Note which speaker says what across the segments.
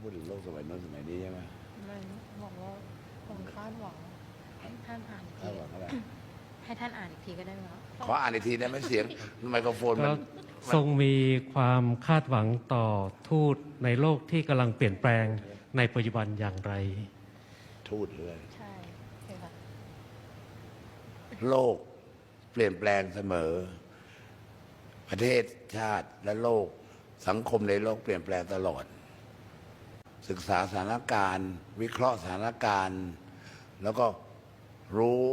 Speaker 1: พูดถึงโลกสมัยโน้นสมัยนี้ใช่ไหม
Speaker 2: ไม่บอกว่าผมคาดหวังให้ท่านอ่านอีก
Speaker 1: คา
Speaker 2: ที
Speaker 1: ดหวังอะไร
Speaker 2: ให้ท่านอ่านอีกทีก็ได้ไหมครับ
Speaker 1: ขออ่านอีกทีได้ไหมเสียง ไมโครโฟนมั
Speaker 3: ก็
Speaker 1: น
Speaker 3: ทรงมีความคาดหวังต่อทูตในโลกที่กำลังเปลี่ยนแปลงในปัจจุบันอย่างไร
Speaker 1: ทูดเลย
Speaker 2: ใช่ใช่ค่ะ
Speaker 1: โลกเปลี่ยนแปลงเสมอ ประเทศชาติและโลกสังคมในโลกเปลี่ยนแปลงตลอด ศึกษาสถานการณ์ วิเคราะห์สถานการณ์ แล้วก็รู้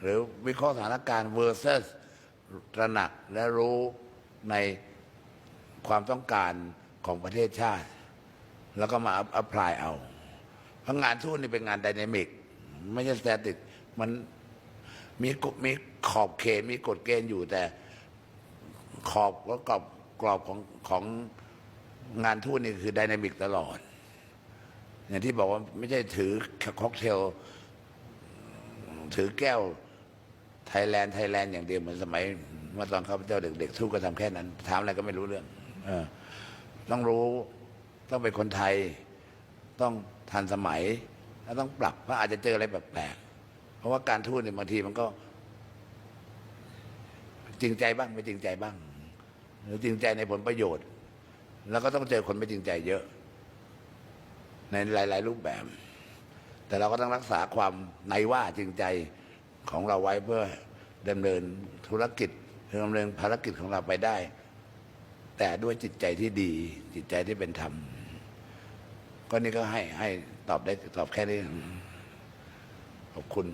Speaker 1: หรือวิเคราะห์สถานการณ์ versus ตระหนักและรู้ในความต้องการของประเทศชาติ แล้วก็มาอัพพลายเอาเพราะงานทูตนี่เป็นงานไดนามิกไม่ใช่สแตติกมันมีมีขอบเขตมีกฎเกณฑ์อยู่แต่ขอบก็กรอบกรอบของของงานทูตนี่คือไดนามิกตลอด อย่างที่บอกว่าไม่ใช่ถือค็อกเทล ถือแก้วไทยแลนด์ไทยแลนด์อย่างเดียวเหมือนสมัยเมื่อตอนข้าพเจ้าเด็กๆทูตก็ทำแค่นั้น ถามอะไรก็ไม่รู้เรื่องอต้องรู้ต้องเป็นคนไทย ต้องทันสมัย แล้วต้องปรับเพราะอาจจะเจออะไรแปลกๆเพราะว่าการทูตเนี่ยบางทีมันก็ จริงใจบ้างไม่จริงใจบ้าง หรือจริงใจในผลประโยชน์ แล้วก็ต้องเจอคนไม่จริงใจเยอะ ในหลาย ๆ รูปแบบ แต่เราก็ต้องรักษาความในว่าจริงใจของเราไว้เพื่อดำเนินธุรกิจดำเนินภารกิจของเราไปได้ แต่ด้วยจิตใจที่ดี จิตใจที่เป็นธรรม ก็นี่ก็ให้ให้ตอบได้ตอบแค่นี้ขอบคุณ